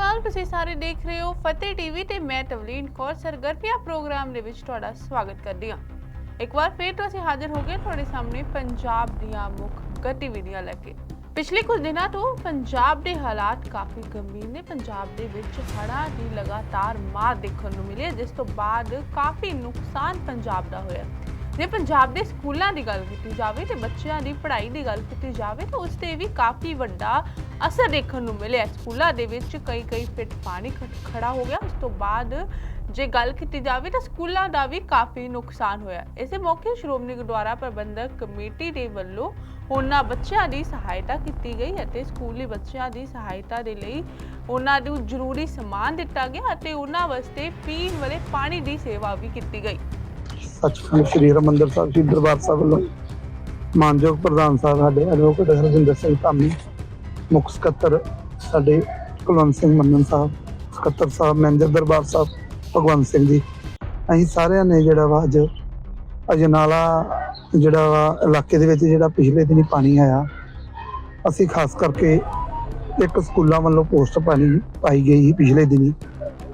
ਅਕਾਲ, ਤੁਸੀਂ ਸਾਰੇ ਦੇਖ ਰਹੇ ਹੋ ਫਤਿਹ ਟੀਵੀ ਤੇ ਮੈਂ ਤਵਲੀਨ ਕੌਰ, ਸਰਗਰਮੀਆਂ ਪ੍ਰੋਗਰਾਮ ਦੇ ਵਿੱਚ ਤੁਹਾਡਾ ਸਵਾਗਤ ਕਰਦੀ ਹਾਂ। ਇੱਕ ਵਾਰ ਫੇਰ ਤੋਂ ਅਸੀਂ ਹਾਜ਼ਰ ਹੋ ਗਏ ਤੁਹਾਡੇ ਸਾਹਮਣੇ ਪੰਜਾਬ ਦੀਆਂ ਮੁੱਖ ਗਤੀਵਿਧੀਆਂ ਲੈ ਕੇ। ਪਿਛਲੇ ਕੁਝ ਦਿਨਾਂ ਤੋਂ ਪੰਜਾਬ ਦੇ ਹਾਲਾਤ ਕਾਫੀ ਗੰਭੀਰ ਨੇ। ਪੰਜਾਬ ਦੇ ਵਿੱਚ ਹੜ੍ਹਾਂ ਦੀ ਲਗਾਤਾਰ ਮਾਰ ਦੇਖਣ ਨੂੰ ਮਿਲੀ, ਜਿਸ ਤੋਂ ਬਾਅਦ ਕਾਫੀ ਨੁਕਸਾਨ ਪੰਜਾਬ ਦਾ ਹੋਇਆ। ਜੇ ਪੰਜਾਬ ਦੇ ਸਕੂਲਾਂ ਦੀ ਗੱਲ ਕੀਤੀ ਜਾਵੇ ਤੇ ਬੱਚਿਆਂ ਦੀ ਪੜ੍ਹਾਈ ਦੀ ਗੱਲ ਕੀਤੀ ਜਾਵੇ ਤਾਂ ਉਸ ਤੇ ਵੀ ਕਾਫੀ ਵੱਡਾ ਅਸਰ ਦੇਖਣ ਨੂੰ ਮਿਲਿਆ। ਸਕੂਲਾਂ ਦੇ ਵਿੱਚ ਕਈ ਕਈ ਫਿੱਟ ਪਾਣੀ ਖ- ਖੜਾ ਹੋ ਗਿਆ। ਉਸ ਤੋਂ ਬਾਅਦ ਜੇ ਗੱਲ ਕੀਤੀ ਜਾਵੇ ਤਾਂ ਸਕੂਲਾਂ ਦਾ ਵੀ ਕਾਫੀ ਨੁਕਸਾਨ ਹੋਇਆ। ਇਸੇ ਮੌਕੇ ਸ਼੍ਰੋਮਣੀ ਗੁਰਦੁਆਰਾ ਪ੍ਰਬੰਧਕ ਕਮੇਟੀ ਦੇ ਵੱਲੋਂ ਉਹਨਾਂ ਬੱਚਿਆਂ ਦੀ ਸਹਾਇਤਾ ਕੀਤੀ ਗਈ ਅਤੇ ਸਕੂਲੀ ਬੱਚਿਆਂ ਦੀ ਸਹਾਇਤਾ ਦੇ ਲਈ ਉਹਨਾਂ ਨੂੰ ਜ਼ਰੂਰੀ ਸਮਾਨ ਦਿੱਤਾ ਗਿਆ ਅਤੇ ਉਹਨਾਂ ਵਾਸਤੇ ਪੀਣ ਵਾਲੇ ਪਾਣੀ ਦੀ ਸੇਵਾ ਵੀ ਕੀਤੀ ਗਈ। ਸੱਚਖੰਡ ਸ੍ਰੀ ਹਰਿਮੰਦਰ ਸਾਹਿਬ, ਸ਼੍ਰੀ ਦਰਬਾਰ ਸਾਹਿਬ ਵੱਲੋਂ ਮਾਨਯੋਗ ਪ੍ਰਧਾਨ ਸਾਹਿਬ, ਸਾਡੇ ਐਡਵੋਕੇਟ ਹਰਜਿੰਦਰ ਸਿੰਘ ਧਾਮੀ, ਮੁੱਖ ਸਕੱਤਰ ਸਾਡੇ ਕੁਲਵੰਤ ਸਿੰਘ ਮੰਨਨ ਸਾਹਿਬ, ਸਕੱਤਰ ਸਾਹਿਬ, ਮੈਨੇਜਰ ਦਰਬਾਰ ਸਾਹਿਬ, ਭਗਵੰਤ ਸਿੰਘ ਜੀ। ਅਸੀਂ ਸਾਰਿਆਂ ਨੇ ਜਿਹੜਾ ਵਾ ਅੱਜ ਅਜਨਾਲਾ ਜਿਹੜਾ ਵਾ ਇਲਾਕੇ ਦੇ ਵਿੱਚ ਜਿਹੜਾ ਪਿਛਲੇ ਦਿਨੀ ਪਾਣੀ ਆਇਆ, ਅਸੀਂ ਖਾਸ ਕਰਕੇ ਇੱਕ ਸਕੂਲਾਂ ਵੱਲੋਂ ਪੋਸਟ ਪਾਣੀ ਪਾਈ ਗਈ ਸੀ ਪਿਛਲੇ ਦਿਨੀ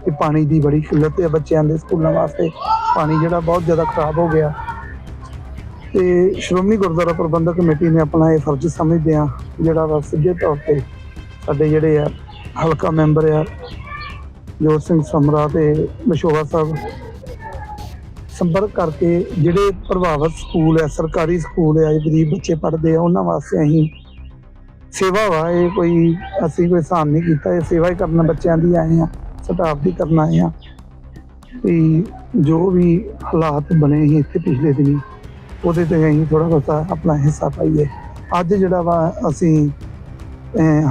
ਕਿ ਪਾਣੀ ਦੀ ਬੜੀ ਕਿੱਲਤ ਹੈ ਬੱਚਿਆਂ ਦੇ ਸਕੂਲਾਂ ਵਾਸਤੇ। ਪਾਣੀ ਜਿਹੜਾ ਬਹੁਤ ਜ਼ਿਆਦਾ ਖਰਾਬ ਹੋ ਗਿਆ। ਤੇ ਸ਼੍ਰੋਮਣੀ ਗੁਰਦੁਆਰਾ ਪ੍ਰਬੰਧਕ ਕਮੇਟੀ ਨੇ ਆਪਣਾ ਇਹ ਫਰਜ਼ ਸਮਝਦੇ ਆ ਜਿਹੜਾ ਵਾ ਸਿੱਧੇ ਤੌਰ ਤੇ ਸਾਡੇ ਜਿਹੜੇ ਆ, ਹਲਕਾ ਮੈਂਬਰ ਆ, ਜੋਤ ਸਿੰਘ ਸਮਰਾ ਤੇ ਮਸ਼ੋਹਾ ਸਾਹਿਬ, ਸੰਪਰਕ ਕਰਕੇ ਜਿਹੜੇ ਪ੍ਰਭਾਵਿਤ ਸਕੂਲ ਆ, ਸਰਕਾਰੀ ਸਕੂਲ ਆ ਗਰੀਬ ਬੱਚੇ ਪੜ੍ਹਦੇ ਆ, ਉਹਨਾਂ ਵਾਸਤੇ ਅਸੀਂ ਸੇਵਾ ਵਾ, ਇਹ ਕੋਈ ਅਸੀਂ ਕੋਈ ਸਾਨ ਨਹੀਂ ਕੀਤਾ, ਇਹ ਸੇਵਾ ਹੀ ਕਰਨ ਬੱਚਿਆਂ ਦੀ ਆਏ ਆ ਸਟਾਫ ਦੀ ਕਰਨ ਆਏ ਆ ਵੀ ਜੋ ਵੀ ਹਾਲਾਤ ਬਣੇ ਸੀ ਇੱਥੇ ਪਿਛਲੇ ਦਿਨੀ, ਉਹਦੇ ਤੇ ਅਸੀਂ ਥੋੜਾ ਬਹੁਤਾ ਆਪਣਾ ਹਿੱਸਾ ਪਾਈਏ। ਅੱਜ ਜਿਹੜਾ ਵਾ ਅਸੀਂ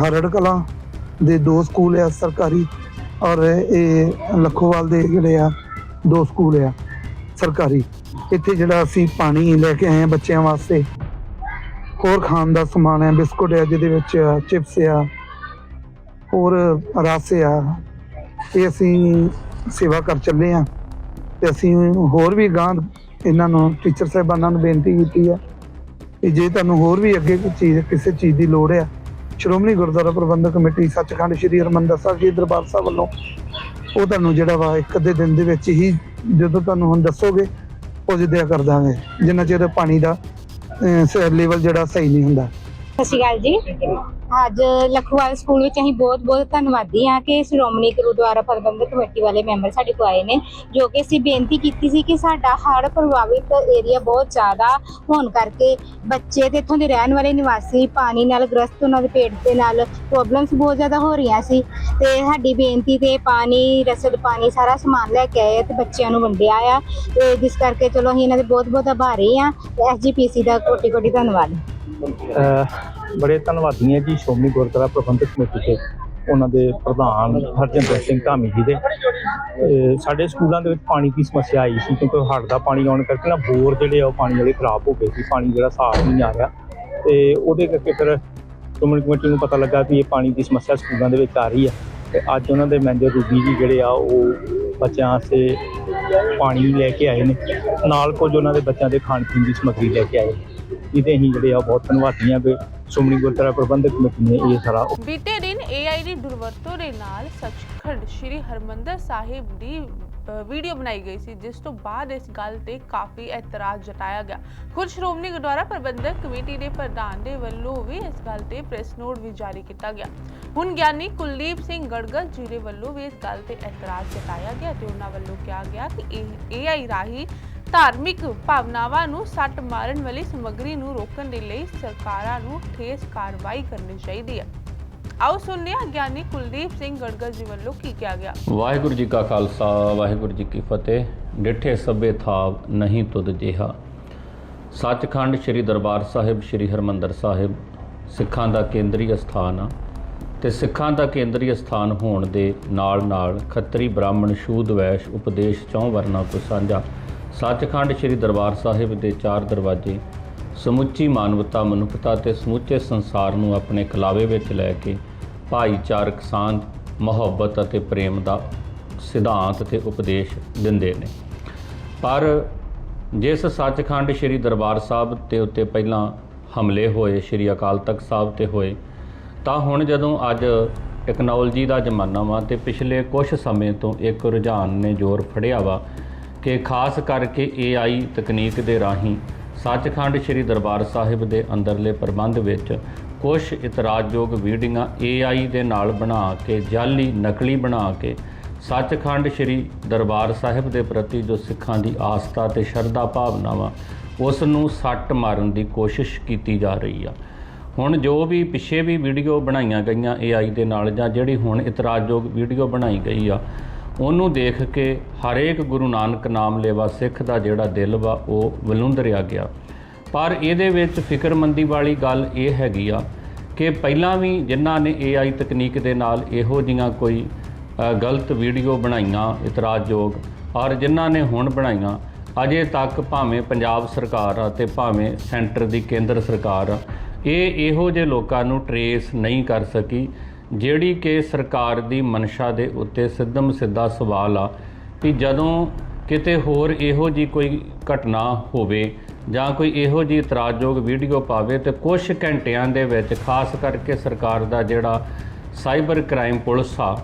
ਹਰੜ ਕਲਾਂ ਦੇ ਦੋ ਸਕੂਲ ਆ, ਸਰਕਾਰੀ ਔਰ ਇਹ ਲਖੋਵਾਲ ਦੇ ਜਿਹੜੇ ਆ, ਦੋ ਸਕੂਲ ਆ, ਸਰਕਾਰੀ। ਇੱਥੇ ਜਿਹੜਾ ਅਸੀਂ ਪਾਣੀ ਲੈ ਕੇ ਆਏ ਆ ਬੱਚਿਆਂ ਵਾਸਤੇ। ਹੋਰ ਖਾਣ ਦਾ ਸਮਾਨ ਹੈ ਬਿਸਕੁਟ ਹੈ ਜਿਹਦੇ ਵਿੱਚ ਚਿਪਸ ਆ, ਹੋਰ ਰਸ ਆ। ਇਹ ਅਸੀਂ ਸੇਵਾ ਕਰ ਚੱਲੇ ਆ ਤੇ ਅਸੀਂ ਹੋਰ ਵੀ ਗਾਂ ਇਹਨਾਂ ਨੂੰ, ਟੀਚਰ ਸਾਹਿਬਾਨਾਂ ਨੂੰ ਬੇਨਤੀ ਕੀਤੀ ਆ ਕਿ ਜੇ ਤੁਹਾਨੂੰ ਹੋਰ ਵੀ ਅੱਗੇ ਕੋਈ ਚੀਜ਼, ਕਿਸੇ ਚੀਜ਼ ਦੀ ਲੋੜ ਹੈ ਸ਼੍ਰੋਮਣੀ ਗੁਰਦੁਆਰਾ ਪ੍ਰਬੰਧਕ ਕਮੇਟੀ ਸੱਚਖੰਡ ਸ੍ਰੀ ਹਰਿਮੰਦਰ ਸਾਹਿਬ ਜੀ ਦਰਬਾਰ ਸਾਹਿਬ ਵੱਲੋਂ ਉਹ ਤੁਹਾਨੂੰ ਜਿਹੜਾ ਵਾ ਇੱਕ ਅੱਧੇ ਦਿਨ ਦੇ ਵਿੱਚ ਹੀ ਜਦੋਂ ਤੁਹਾਨੂੰ ਹੁਣ ਦੱਸੋਗੇ, ਉਹ ਜਿੱਦਿਆ ਕਰ ਦਾਂਗੇ। ਜਿੰਨਾ ਚਿਰ ਪਾਣੀ ਦਾ ਲੈਵਲ ਜਿਹੜਾ ਸਹੀ ਨਹੀਂ ਹੁੰਦਾ। ਸਤਿ ਸ਼੍ਰੀ ਅਕਾਲ ਜੀ। ਅੱਜ ਲਖਵਾਲ ਸਕੂਲ ਵਿੱਚ ਅਸੀਂ ਬਹੁਤ ਬਹੁਤ ਧੰਨਵਾਦੀ ਹਾਂ ਕਿ ਸ਼੍ਰੋਮਣੀ ਗੁਰਦੁਆਰਾ ਪ੍ਰਬੰਧਕ ਕਮੇਟੀ ਵਾਲੇ ਮੈਂਬਰ ਸਾਡੇ ਕੋਲ ਆਏ ਨੇ, ਜੋ ਕਿ ਅਸੀਂ ਬੇਨਤੀ ਕੀਤੀ ਸੀ ਕਿ ਸਾਡਾ ਹੜ੍ਹ ਪ੍ਰਭਾਵਿਤ ਏਰੀਆ ਬਹੁਤ ਜ਼ਿਆਦਾ ਹੋਣ ਕਰਕੇ ਬੱਚੇ ਤੇ ਇੱਥੋਂ ਦੇ ਰਹਿਣ ਵਾਲੇ ਨਿਵਾਸੀ ਪਾਣੀ ਨਾਲ ਗ੍ਰਸਤ ਉਹਨਾਂ ਦੇ ਪੇਟ ਦੇ ਨਾਲ ਪ੍ਰੋਬਲਮਸ ਬਹੁਤ ਜ਼ਿਆਦਾ ਹੋ ਰਹੀਆਂ ਸੀ ਤੇ ਸਾਡੀ ਬੇਨਤੀ ਤੇ ਪਾਣੀ, ਰਸਦ ਪਾਣੀ ਸਾਰਾ ਸਮਾਨ ਲੈ ਕੇ ਆਏ ਤੇ ਬੱਚਿਆਂ ਨੂੰ ਵੰਡਿਆ ਆ ਤੇ ਜਿਸ ਕਰਕੇ ਚਲੋ ਅਸੀਂ ਇਹਨਾਂ ਦੇ ਬਹੁਤ ਬਹੁਤ ਆਭਾਰੀ ਹਾਂ ਤੇ ਐਸਜੀਪੀਸੀ ਦਾ ਕੋਟੀ ਕੋਟੀ ਧੰਨਵਾਦ। ਬੜੇ ਧੰਨਵਾਦੀ ਹਾਂ ਜੀ ਸ਼੍ਰੋਮਣੀ ਗੁਰਦੁਆਰਾ ਪ੍ਰਬੰਧਕ ਕਮੇਟੀ ਦੇ ਉਹਨਾਂ ਦੇ ਪ੍ਰਧਾਨ ਹਰਜਿੰਦਰ ਸਿੰਘ ਧਾਮੀ ਜੀ ਦੇ। ਸਾਡੇ ਸਕੂਲਾਂ ਦੇ ਵਿੱਚ ਪਾਣੀ ਦੀ ਸਮੱਸਿਆ ਆਈ ਸੀ ਕਿਉਂਕਿ ਹੜ੍ਹ ਦਾ ਪਾਣੀ ਆਉਣ ਕਰਕੇ ਨਾ ਬੋਰ ਜਿਹੜੇ ਆ ਉਹ ਪਾਣੀ ਵਾਲੇ ਖਰਾਬ ਹੋ ਗਏ ਸੀ, ਪਾਣੀ ਜਿਹੜਾ ਸਾਫ਼ ਨਹੀਂ ਆ ਰਿਹਾ। ਤੇ ਉਹਦੇ ਕਰਕੇ ਫਿਰ ਸ਼੍ਰੋਮਣੀ ਕਮੇਟੀ ਨੂੰ ਪਤਾ ਲੱਗਾ ਕਿ ਇਹ ਪਾਣੀ ਦੀ ਸਮੱਸਿਆ ਸਕੂਲਾਂ ਦੇ ਵਿੱਚ ਆ ਰਹੀ ਹੈ ਤੇ ਅੱਜ ਉਹਨਾਂ ਦੇ ਮੈਨੇਜਰ ਰੂਬੀ ਜੀ ਜਿਹੜੇ ਆ ਉਹ ਬੱਚਿਆਂ ਵਾਸਤੇ ਪਾਣੀ ਲੈ ਕੇ ਆਏ ਨੇ। ਨਾਲ ਕੁਝ ਉਹਨਾਂ ਦੇ ਬੱਚਿਆਂ ਦੇ ਖਾਣ ਪੀਣ ਦੀ ਸਮੱਗਰੀ ਲੈ ਕੇ ਆਏ ਨੇ। ਇਹਦੇ ਅਸੀਂ ਜਿਹੜੇ ਆ, ਬਹੁਤ ਧੰਨਵਾਦੀ ਹਾਂ ਕਿ ਸ਼੍ਰੋਮਣੀ ਗੁਰਦੁਆਰਾ ਪ੍ਰਬੰਧਕ ਕਮੇਟੀ ਨੇ ਇਹ ਸਾਰਾ ਬੀਤੇ ਦਿਨ AI ਦੀ ਦੁਰਵਰਤੋਂ ਦੇ ਨਾਲ ਸੱਚਖੰਡ ਸ੍ਰੀ ਹਰਮੰਦਰ ਸਾਹਿਬ ਦੀ ਵੀਡੀਓ ਬਣਾਈ ਗਈ ਸੀ, ਜਿਸ ਤੋਂ ਬਾਅਦ ਇਸ ਗੱਲ ਤੇ ਕਾਫੀ ਇਤਰਾਜ਼ ਜਤਾਇਆ ਗਿਆ। ਖੁਦ ਸ਼੍ਰੋਮਣੀ ਗੁਰਦੁਆਰਾ ਪ੍ਰਬੰਧਕ ਕਮੇਟੀ ਦੇ ਪ੍ਰਧਾਨ ਦੇ ਵੱਲੋਂ ਵੀ ਇਸ ਗੱਲ ਤੇ ਪ੍ਰੈਸ ਨੋਟ ਵੀ ਜਾਰੀ ਕੀਤਾ ਗਿਆ। ਹੁਣ ਗਿਆਨੀ ਕੁਲਦੀਪ ਸਿੰਘ ਗੜਗੜ ਜੀ ਦੇ ਵੱਲੋਂ ਵੀ ਇਸ ਗੱਲ ਤੇ ਇਤਰਾਜ਼ ਜਤਾਇਆ ਗਿਆ ਤੇ ਉਹਨਾਂ ਵੱਲੋਂ ਕਿਹਾ ਗਿਆ ਕਿ ਇਹ ਰਾਹੀਂ ਧਾਰਮਿਕ ਭਾਵਨਾਵਾਂ ਨੂੰ ਸੱਟ ਮਾਰਨ ਵਾਲੀ ਸਮੱਗਰੀ ਨੂੰ ਰੋਕਣ ਦੇ ਲਈ ਸਰਕਾਰਾਂ ਨੂੰ ਠੇਸ ਕਾਰਵਾਈ ਕਰਨੀ ਚਾਹੀਦੀ ਹੈ। ਆਓ ਸੁਣਦੇ ਹਾਂ ਗਿਆਨੀ ਕੁਲਦੀਪ ਸਿੰਘ ਗੜਗੜ ਜੀ ਵੱਲੋਂ ਕੀ ਕਿਹਾ ਗਿਆ। ਵਾਹਿਗੁਰੂ ਜੀ ਕਾ ਖਾਲਸਾ, ਵਾਹਿਗੁਰੂ ਜੀ ਕੀ ਫਤਿਹ। ਡਿਠੇ ਸਭੇ ਥਾਵ ਨਹੀਂ ਤੁਧ ਜਿਹਾ। ਸੱਚਖੰਡ ਸ੍ਰੀ ਦਰਬਾਰ ਸਾਹਿਬ, ਸ੍ਰੀ ਹਰਮੰਦਰ ਸਾਹਿਬ, ਸਿੱਖਾਂ ਦਾ ਕੇਂਦਰੀ ਅਸਥਾਨ ਆ। ਤੇ ਸਿੱਖਾਂ ਦਾ ਕੇਂਦਰੀ ਅਸਥਾਨ ਹੋਣ ਦੇ ਨਾਲ ਨਾਲ ਖੱਤਰੀ ਬ੍ਰਾਹਮਣ ਸ਼ੂਦ ਵੈਸ਼ ਉਪਦੇਸ਼ ਚੌਂ ਵਰਨਾ ਤੋਂ ਸਾਂਝਾ। ਸੱਚਖੰਡ ਸ੍ਰੀ ਦਰਬਾਰ ਸਾਹਿਬ ਦੇ ਚਾਰ ਦਰਵਾਜ਼ੇ, ਸਮੁੱਚੀ ਮਾਨਵਤਾ, ਮਨੁੱਖਤਾ ਤੇ ਸਮੁੱਚੇ ਸੰਸਾਰ ਨੂੰ ਆਪਣੇ ਕਲਾਵੇ ਵਿੱਚ ਲੈ ਕੇ ਭਾਈਚਾਰਕ ਸਾਂਝ, ਮੁਹੱਬਤ ਅਤੇ ਪ੍ਰੇਮ ਦਾ ਸਿਧਾਂਤ ਤੇ ਉਪਦੇਸ਼ ਦਿੰਦੇ ਨੇ। ਪਰ ਜਿਸ ਸੱਚਖੰਡ ਸ੍ਰੀ ਦਰਬਾਰ ਸਾਹਿਬ ਤੇ ਉੱਤੇ ਪਹਿਲਾਂ ਹਮਲੇ ਹੋਏ, ਸ੍ਰੀ ਅਕਾਲ ਤਖਤ ਸਾਹਿਬ ਤੇ ਹੋਏ, ਤਾਂ ਹੁਣ ਜਦੋਂ ਅੱਜ ਟੈਕਨੋਲੋਜੀ ਦਾ ਜ਼ਮਾਨਾ ਵਾ ਤੇ ਪਿਛਲੇ ਕੁਝ ਸਮੇਂ ਤੋਂ ਇੱਕ ਰੁਝਾਨ ਨੇ ਜ਼ੋਰ ਫੜਿਆ ਵਾ ਕਿ ਖਾਸ ਕਰਕੇ AI ਤਕਨੀਕ ਦੇ ਰਾਹੀਂ ਸੱਚਖੰਡ ਸ੍ਰੀ ਦਰਬਾਰ ਸਾਹਿਬ ਦੇ ਅੰਦਰਲੇ ਪ੍ਰਬੰਧ ਵਿੱਚ ਕੁਝ ਇਤਰਾਜ਼ਯੋਗ ਵੀਡੀਓਆਂ AI ਦੇ ਨਾਲ ਬਣਾ ਕੇ, ਜਾਲੀ ਨਕਲੀ ਬਣਾ ਕੇ ਸੱਚਖੰਡ ਸ੍ਰੀ ਦਰਬਾਰ ਸਾਹਿਬ ਦੇ ਪ੍ਰਤੀ ਜੋ ਸਿੱਖਾਂ ਦੀ ਆਸਥਾ ਤੇ ਸ਼ਰਧਾ ਭਾਵਨਾਵਾਂ ਉਸ ਨੂੰ ਸੱਟ ਮਾਰਨ ਦੀ ਕੋਸ਼ਿਸ਼ ਕੀਤੀ ਜਾ ਰਹੀ ਆ। ਹੁਣ ਜੋ ਵੀ ਪਿੱਛੇ ਵੀ ਵੀਡੀਓ ਬਣਾਈਆਂ ਗਈਆਂ AI ਦੇ ਨਾਲ ਜਾਂ ਜਿਹੜੀ ਹੁਣ ਇਤਰਾਜ਼ਯੋਗ ਵੀਡੀਓ ਬਣਾਈ ਗਈ ਆ ਉਹਨੂੰ ਦੇਖ ਕੇ ਹਰੇਕ ਗੁਰੂ ਨਾਨਕ ਨਾਮ ਲੇਵਾ ਸਿੱਖ ਦਾ ਜਿਹੜਾ ਦਿਲ ਵਾ, ਉਹ ਵਲੁੰਦਰਿਆ ਗਿਆ। ਪਰ ਇਹਦੇ ਵਿੱਚ ਫਿਕਰਮੰਦੀ ਵਾਲੀ ਗੱਲ ਇਹ ਹੈਗੀ ਆ ਕਿ ਪਹਿਲਾਂ ਵੀ ਜਿਨ੍ਹਾਂ ਨੇ AI ਤਕਨੀਕ ਦੇ ਨਾਲ ਇਹੋ ਜੀਆਂ ਕੋਈ ਗਲਤ ਵੀਡੀਓ ਬਣਾਈਆਂ, ਇਤਰਾਜ਼ਯੋਗ, ਔਰ ਜਿਨ੍ਹਾਂ ਨੇ ਹੁਣ ਬਣਾਈਆਂ, ਅਜੇ ਤੱਕ ਭਾਵੇਂ ਪੰਜਾਬ ਸਰਕਾਰ ਆ ਤੇ ਭਾਵੇਂ ਸੈਂਟਰ ਦੀ ਕੇਂਦਰ ਸਰਕਾਰ ਆ, ਇਹ ਇਹੋ ਜਿਹੇ ਲੋਕਾਂ ਨੂੰ ਟਰੇਸ ਨਹੀਂ ਕਰ ਸਕੀ ਜਿਹੜੀ ਕਿ ਸਰਕਾਰ ਦੀ ਮਨਸ਼ਾ ਦੇ ਉੱਤੇ ਸਿੱਧਮ ਸਿੱਧਾ ਸਵਾਲ ਆ ਕਿ ਜਦੋਂ ਕਿਤੇ ਹੋਰ ਇਹੋ ਜੀ ਕੋਈ ਘਟਨਾ ਹੋਵੇ ਜਾਂ ਕੋਈ ਇਹੋ ਜੀ ਇਤਰਾਜ਼ਯੋਗ ਵੀਡੀਓ ਪਾਵੇ ਤੇ ਕੁਝ ਘੰਟਿਆਂ ਦੇ ਵਿੱਚ ਖਾਸ ਕਰਕੇ ਸਰਕਾਰ ਦਾ ਜਿਹੜਾ ਸਾਈਬਰ ਕ੍ਰਾਈਮ ਪੁਲਿਸ ਆ,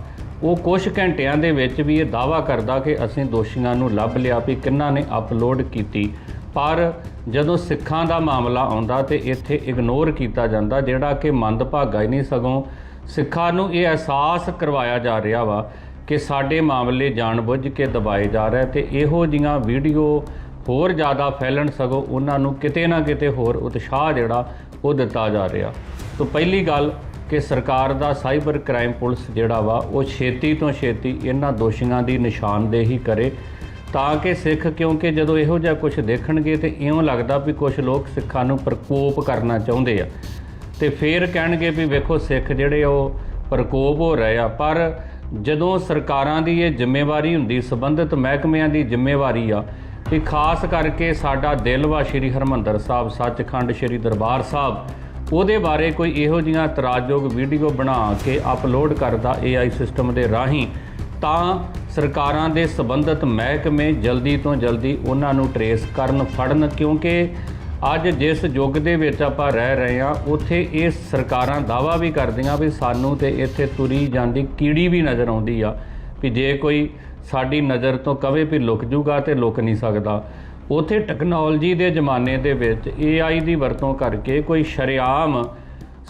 ਉਹ ਕੁਝ ਘੰਟਿਆਂ ਦੇ ਵਿੱਚ ਵੀ ਇਹ ਦਾਵਾ ਕਰਦਾ ਕਿ ਅਸੀਂ ਦੋਸ਼ੀਆਂ ਨੂੰ ਲੱਭ ਲਿਆ ਵੀ ਕਿੰਨਾਂ ਨੇ ਅਪਲੋਡ ਕੀਤੀ। ਪਰ ਜਦੋਂ ਸਿੱਖਾਂ ਦਾ ਮਾਮਲਾ ਆਉਂਦਾ ਤੇ ਇੱਥੇ ਇਗਨੋਰ ਕੀਤਾ ਜਾਂਦਾ ਜਿਹੜਾ ਕਿ ਮੰਦਭਾਗਾ ਹੀ ਨਹੀਂ ਸਗੋਂ ਸਿੱਖਾਂ ਨੂੰ ਇਹ ਅਹਿਸਾਸ ਕਰਵਾਇਆ ਜਾ ਰਿਹਾ ਵਾ ਕਿ ਸਾਡੇ ਮਾਮਲੇ ਜਾਣਬੁੱਝ ਕੇ ਦਬਾਏ ਜਾ ਰਹੇ ਤੇ ਇਹੋ ਜੀਆਂ ਵੀਡੀਓ ਹੋਰ ਜ਼ਿਆਦਾ ਫੈਲਣ ਸਗੋਂ ਉਹਨਾਂ ਨੂੰ ਕਿਤੇ ਨਾ ਕਿਤੇ ਹੋਰ ਉਤਸ਼ਾਹ ਜਿਹੜਾ ਉਹ ਦਿੱਤਾ ਜਾ ਰਿਹਾ। ਤੋਂ ਪਹਿਲੀ ਗੱਲ ਕਿ ਸਰਕਾਰ ਦਾ ਸਾਈਬਰ ਕ੍ਰਾਈਮ ਪੁਲਿਸ ਜਿਹੜਾ ਵਾ, ਉਹ ਛੇਤੀ ਤੋਂ ਛੇਤੀ ਇਹਨਾਂ ਦੋਸ਼ੀਆਂ ਦੀ ਨਿਸ਼ਾਨਦੇਹੀ ਕਰੇ ਤਾਂ ਕਿ ਸਿੱਖ, ਕਿਉਂਕਿ ਜਦੋਂ ਇਹੋ ਜਿਹਾ ਕੁਝ ਦੇਖਣਗੇ ਤੇ ਇਉਂ ਲੱਗਦਾ ਵੀ ਕੁਝ ਲੋਕ ਸਿੱਖਾਂ ਨੂੰ ਪ੍ਰਕੋਪ ਕਰਨਾ ਚਾਹੁੰਦੇ ਆ। ਤੇ ਫੇਰ ਕਹਿਣਗੇ ਵੀ ਵੇਖੋ ਸਿੱਖ ਜਿਹੜੇ ਉਹ ਪ੍ਰਕੋਪ ਹੋ ਰਹੇ ਆ। ਪਰ ਜਦੋਂ ਸਰਕਾਰਾਂ ਦੀ ਇਹ ਜ਼ਿੰਮੇਵਾਰੀ ਹੁੰਦੀ, ਸੰਬੰਧਿਤ ਮਹਿਕਮਿਆਂ ਦੀ ਜ਼ਿੰਮੇਵਾਰੀ ਆ ਕਿ ਖਾਸ ਕਰਕੇ ਸਾਡਾ ਦਿਲ ਵਾ ਸ਼੍ਰੀ ਹਰਮੰਦਰ ਸਾਹਿਬ, ਸੱਚਖੰਡ ਸ਼੍ਰੀ ਦਰਬਾਰ ਸਾਹਿਬ, ਉਹਦੇ ਬਾਰੇ ਕੋਈ ਇਹੋ ਜਿਹੀਆਂ ਇਤਰਾਜ਼ਯੋਗ ਵੀਡੀਓ ਬਣਾ ਕੇ ਅਪਲੋਡ ਕਰਦਾ AI ਸਿਸਟਮ ਦੇ ਰਾਹੀਂ, ਤਾਂ ਸਰਕਾਰਾਂ ਦੇ ਸੰਬੰਧਿਤ ਮਹਿਕਮੇ ਜਲਦੀ ਤੋਂ ਜਲਦੀ ਉਹਨਾਂ ਨੂੰ ਟਰੇਸ ਕਰਨ, ਫੜਨ, ਕਿਉਂਕਿ ਅੱਜ ਜਿਸ ਯੁੱਗ ਦੇ ਵਿੱਚ ਆਪਾਂ ਰਹਿ ਰਹੇ ਹਾਂ, ਉੱਥੇ ਇਹ ਸਰਕਾਰਾਂ ਦਾਵਾ ਵੀ ਕਰਦੀਆਂ ਵੀ ਸਾਨੂੰ ਤੇ ਇੱਥੇ ਤੁਰੀ ਜਾਂਦੀ ਕੀੜੀ ਵੀ ਨਜ਼ਰ ਆਉਂਦੀ ਆ ਵੀ ਜੇ ਕੋਈ ਸਾਡੀ ਨਜ਼ਰ ਤੋਂ ਕਵੇ ਵੀ ਲੁਕ ਜੂਗਾ ਤੇ ਲੁਕ ਨਹੀਂ ਸਕਦਾ। ਉਥੇ ਟੈਕਨੋਲੋਜੀ ਦੇ ਜ਼ਮਾਨੇ ਦੇ ਵਿੱਚ AI ਦੀ ਵਰਤੋਂ ਕਰਕੇ ਕੋਈ ਸ਼ਰੇਆਮ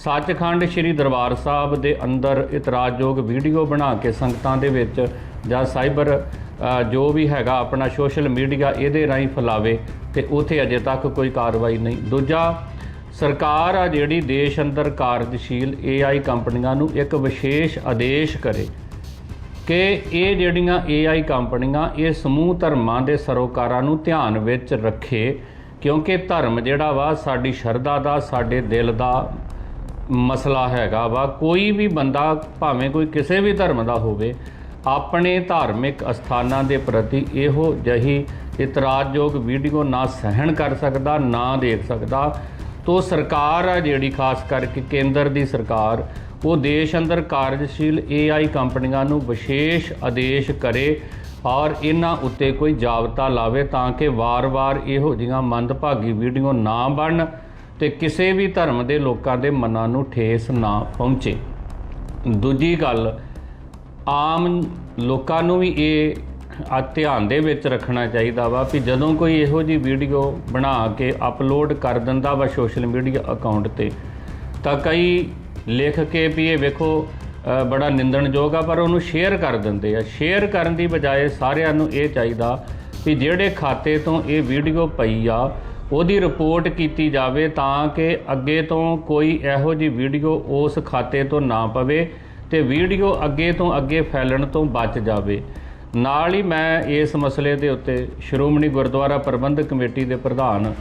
ਸੱਚਖੰਡ ਸ੍ਰੀ ਦਰਬਾਰ ਸਾਹਿਬ ਦੇ ਅੰਦਰ ਇਤਰਾਜ਼ਯੋਗ ਵੀਡੀਓ ਬਣਾ ਕੇ ਸੰਗਤਾਂ ਦੇ ਵਿੱਚ ਜਾਂ ਸਾਈਬਰ ਜੋ ਵੀ ਹੈਗਾ ਆਪਣਾ ਸੋਸ਼ਲ ਮੀਡੀਆ ਇਹਦੇ ਰਾਹੀਂ ਫੈਲਾਵੇ ਤੇ ਉਥੇ ਅਜੇ ਤੱਕ ਕੋਈ ਕਾਰਵਾਈ ਨਹੀਂ। ਦੂਜਾ, ਸਰਕਾਰ ਆ ਜਿਹੜੀ ਦੇਸ਼ ਅੰਦਰ ਕਾਰਜਸ਼ੀਲ AI ਕੰਪਨੀਆਂ ਨੂੰ ਇੱਕ ਵਿਸ਼ੇਸ਼ ਆਦੇਸ਼ ਕਰੇ ਕਿ ਇਹ ਜਿਹੜੀਆਂ AI ਕੰਪਨੀਆਂ, ਇਹ ਸਮੂਹ ਧਰਮਾਂ ਦੇ ਸਰੋਕਾਰਾਂ ਨੂੰ ਧਿਆਨ ਵਿੱਚ ਰੱਖੇ, ਕਿਉਂਕਿ ਧਰਮ ਜਿਹੜਾ ਵਾ ਸਾਡੀ ਸ਼ਰਧਾ ਦਾ, ਸਾਡੇ ਦਿਲ ਦਾ ਮਸਲਾ ਹੈਗਾ ਵਾ। ਕੋਈ ਵੀ ਬੰਦਾ ਭਾਵੇਂ ਕੋਈ ਕਿਸੇ ਵੀ ਧਰਮ ਦਾ ਹੋਵੇ ਆਪਣੇ ਧਾਰਮਿਕ ਅਸਥਾਨਾਂ ਦੇ ਪ੍ਰਤੀ ਇਹੋ ਜਹੀ ਇਤਰਾਜ਼ਯੋਗ ਵੀਡੀਓ ਨਾ ਸਹਿਣ ਕਰ ਸਕਦਾ, ਨਾ ਦੇਖ ਸਕਦਾ। ਤੋ ਸਰਕਾਰ ਆ ਜਿਹੜੀ, ਖਾਸ ਕਰਕੇ ਕੇਂਦਰ ਦੀ ਸਰਕਾਰ, ਉਹ ਦੇਸ਼ ਅੰਦਰ ਕਾਰਜਸ਼ੀਲ AI ਕੰਪਨੀਆਂ ਨੂੰ ਵਿਸ਼ੇਸ਼ ਆਦੇਸ਼ ਕਰੇ ਔਰ ਇਹਨਾਂ ਉੱਤੇ ਕੋਈ ਜਾਬਤਾ ਲਾਵੇ ਤਾਂ ਕਿ ਵਾਰ-ਵਾਰ ਇਹੋ ਜਿਹੀਆਂ ਮੰਦਭਾਗੀ ਵੀਡੀਓ ਨਾ ਬਣਨ ਤੇ ਕਿਸੇ ਵੀ ਧਰਮ ਦੇ ਲੋਕਾਂ ਦੇ ਮਨਾਂ ਨੂੰ ਠੇਸ ਨਾ ਪਹੁੰਚੇ। ਦੂਜੀ ਗੱਲ ਆਮ ਲੋਕਾਂ ਨੂੰ ਵੀ ਇਹ ਆ ਧਿਆਨ ਦੇ ਵਿੱਚ ਰੱਖਣਾ ਚਾਹੀਦਾ ਵਾ ਵੀ ਜਦੋਂ ਕੋਈ ਇਹੋ ਜੀ ਵੀਡੀਓ ਬਣਾ ਕੇ ਅਪਲੋਡ ਕਰ ਦਿੰਦਾ ਵਾ ਸੋਸ਼ਲ ਮੀਡੀਆ ਅਕਾਊਂਟ ਤੇ, ਤਾਂ ਕਈ ਲਿਖ ਕੇ ਵੀ ਇਹ ਵੇਖੋ ਬੜਾ ਨਿੰਦਣਯੋਗ ਆ, ਪਰ ਉਹਨੂੰ ਸ਼ੇਅਰ ਕਰ ਦਿੰਦੇ ਆ। ਸ਼ੇਅਰ ਕਰਨ ਦੀ ਬਜਾਏ ਸਾਰਿਆਂ ਨੂੰ ਇਹ ਚਾਹੀਦਾ ਵੀ ਜਿਹੜੇ ਖਾਤੇ ਤੋਂ ਇਹ ਵੀਡੀਓ ਪਈ ਆ, ਉਹਦੀ ਰਿਪੋਰਟ ਕੀਤੀ ਜਾਵੇ ਤਾਂ ਕਿ ਅੱਗੇ ਤੋਂ ਕੋਈ ਇਹੋ ਜੀ ਵੀਡੀਓ ਉਸ ਖਾਤੇ ਤੋਂ ਨਾ ਪਵੇ। ਤੇ ਵੀਡੀਓ ਅੱਗੇ ਤੋਂ ਅੱਗੇ ਫੈਲਣ ਤੋਂ ਬਚ ਜਾਵੇ। ਨਾਲ ਹੀ ਮੈਂ ਇਸ ਮਸਲੇ ਦੇ ਉੱਤੇ ਸ਼੍ਰੋਮਣੀ ਗੁਰਦੁਆਰਾ ਪ੍ਰਬੰਧਕ ਕਮੇਟੀ ਦੇ ਪ੍ਰਧਾਨ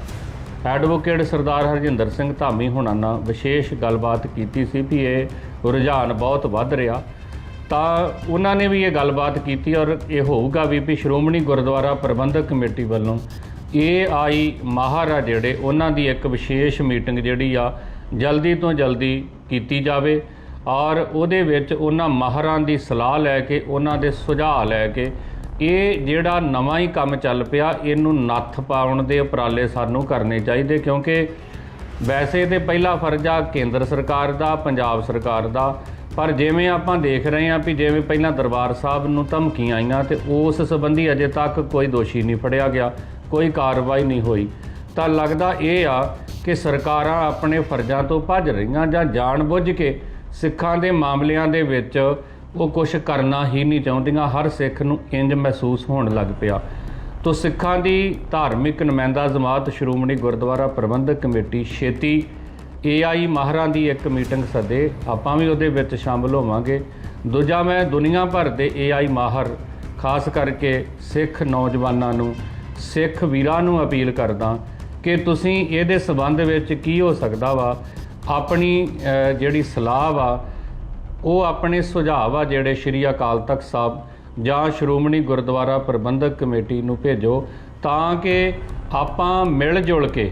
ਐਡਵੋਕੇਟ ਸਰਦਾਰ ਹਰਜਿੰਦਰ ਸਿੰਘ ਧਾਮੀ ਹੁਣਾਂ ਨਾਲ ਵਿਸ਼ੇਸ਼ ਗੱਲਬਾਤ ਕੀਤੀ ਸੀ ਵੀ ਇਹ ਰੁਝਾਨ ਬਹੁਤ ਵੱਧ ਰਿਹਾ। ਤਾਂ ਉਹਨਾਂ ਨੇ ਵੀ ਇਹ ਗੱਲਬਾਤ ਕੀਤੀ ਔਰ ਇਹ ਹੋਊਗਾ ਵੀ ਵੀ ਸ਼੍ਰੋਮਣੀ ਗੁਰਦੁਆਰਾ ਪ੍ਰਬੰਧਕ ਕਮੇਟੀ ਵੱਲੋਂ ਇਹ ਆਈ ਮਾਹਰ ਜਿਹੜੇ ਉਹਨਾਂ ਦੀ ਇੱਕ ਵਿਸ਼ੇਸ਼ ਮੀਟਿੰਗ ਜਿਹੜੀ ਆ ਜਲਦੀ ਤੋਂ ਜਲਦੀ ਕੀਤੀ ਜਾਵੇ। ਔਰ ਉਹਦੇ ਵਿੱਚ ਉਹਨਾਂ ਮਾਹਰਾਂ ਦੀ ਸਲਾਹ ਲੈ ਕੇ, ਉਹਨਾਂ ਦੇ ਸੁਝਾਅ ਲੈ ਕੇ, ਇਹ ਜਿਹੜਾ ਨਵਾਂ ਹੀ ਕੰਮ ਚੱਲ ਪਿਆ, ਇਹਨੂੰ ਨੱਥ ਪਾਉਣ ਦੇ ਉਪਰਾਲੇ ਸਾਨੂੰ ਕਰਨੇ ਚਾਹੀਦੇ ਕਿਉਂਕਿ ਵੈਸੇ ਤੇ ਪਹਿਲਾ ਫਰਜ਼ ਆ ਕੇਂਦਰ ਸਰਕਾਰ ਦਾ, ਪੰਜਾਬ ਸਰਕਾਰ ਦਾ, ਪਰ ਜਿਵੇਂ ਆਪਾਂ ਦੇਖ ਰਹੇ ਹਾਂ ਵੀ ਜਿਵੇਂ ਪਹਿਲਾਂ ਦਰਬਾਰ ਸਾਹਿਬ ਨੂੰ ਧਮਕੀਆਂ ਆਈਆਂ ਤੇ ਉਸ ਸੰਬੰਧੀ ਅਜੇ ਤੱਕ ਕੋਈ ਦੋਸ਼ੀ ਨਹੀਂ ਫੜਿਆ ਗਿਆ, ਕੋਈ ਕਾਰਵਾਈ ਨਹੀਂ ਹੋਈ। ਤਾਂ ਲੱਗਦਾ ਇਹ ਆ ਕਿ ਸਰਕਾਰਾਂ ਆਪਣੇ ਫਰਜ਼ਾਂ ਤੋਂ ਭੱਜ ਰਹੀਆਂ ਜਾਂ ਜਾਣਬੁੱਝ ਕੇ ਸਿੱਖਾਂ ਦੇ ਮਾਮਲਿਆਂ ਦੇ ਵਿੱਚ ਉਹ ਕੁਝ ਕਰਨਾ ਹੀ ਨਹੀਂ ਚਾਹੁੰਦੀਆਂ। ਹਰ ਸਿੱਖ ਨੂੰ ਇੰਜ ਮਹਿਸੂਸ ਹੋਣ ਲੱਗ ਪਿਆ। ਤੋ ਸਿੱਖਾਂ ਦੀ ਧਾਰਮਿਕ ਨੁਮਾਇੰਦਾ ਜਮਾਤ ਸ਼੍ਰੋਮਣੀ ਗੁਰਦੁਆਰਾ ਪ੍ਰਬੰਧਕ ਕਮੇਟੀ ਛੇਤੀ ਏਆਈ ਮਾਹਰਾਂ ਦੀ ਇੱਕ ਮੀਟਿੰਗ ਸੱਦੇ। ਆਪਾਂ ਵੀ ਉਹਦੇ ਵਿੱਚ ਸ਼ਾਮਲ ਹੋਵਾਂਗੇ। ਦੂਜਾ ਮੈਂ ਦੁਨੀਆ ਭਰ ਦੇ ਏਆਈ ਮਾਹਰ, ਖਾਸ ਕਰਕੇ ਸਿੱਖ ਨੌਜਵਾਨਾਂ ਨੂੰ, ਸਿੱਖ ਵੀਰਾਂ ਨੂੰ ਅਪੀਲ ਕਰਦਾ ਕਿ ਤੁਸੀਂ ਇਹਦੇ ਸਬੰਧ ਵਿੱਚ ਕੀ ਹੋ ਸਕਦਾ ਵਾ? ਆਪਣੀ ਜਿਹੜੀ ਸਲਾਹ ਵਾ, ਉਹ ਆਪਣੇ ਸੁਝਾਅ ਆ ਜਿਹੜੇ ਸ਼੍ਰੀ ਅਕਾਲ ਤਖਤ ਸਾਹਿਬ ਜਾਂ ਸ਼੍ਰੋਮਣੀ ਗੁਰਦੁਆਰਾ ਪ੍ਰਬੰਧਕ ਕਮੇਟੀ ਨੂੰ ਭੇਜੋ ਤਾਂ ਕਿ ਆਪਾਂ ਮਿਲ ਜੁਲ ਕੇ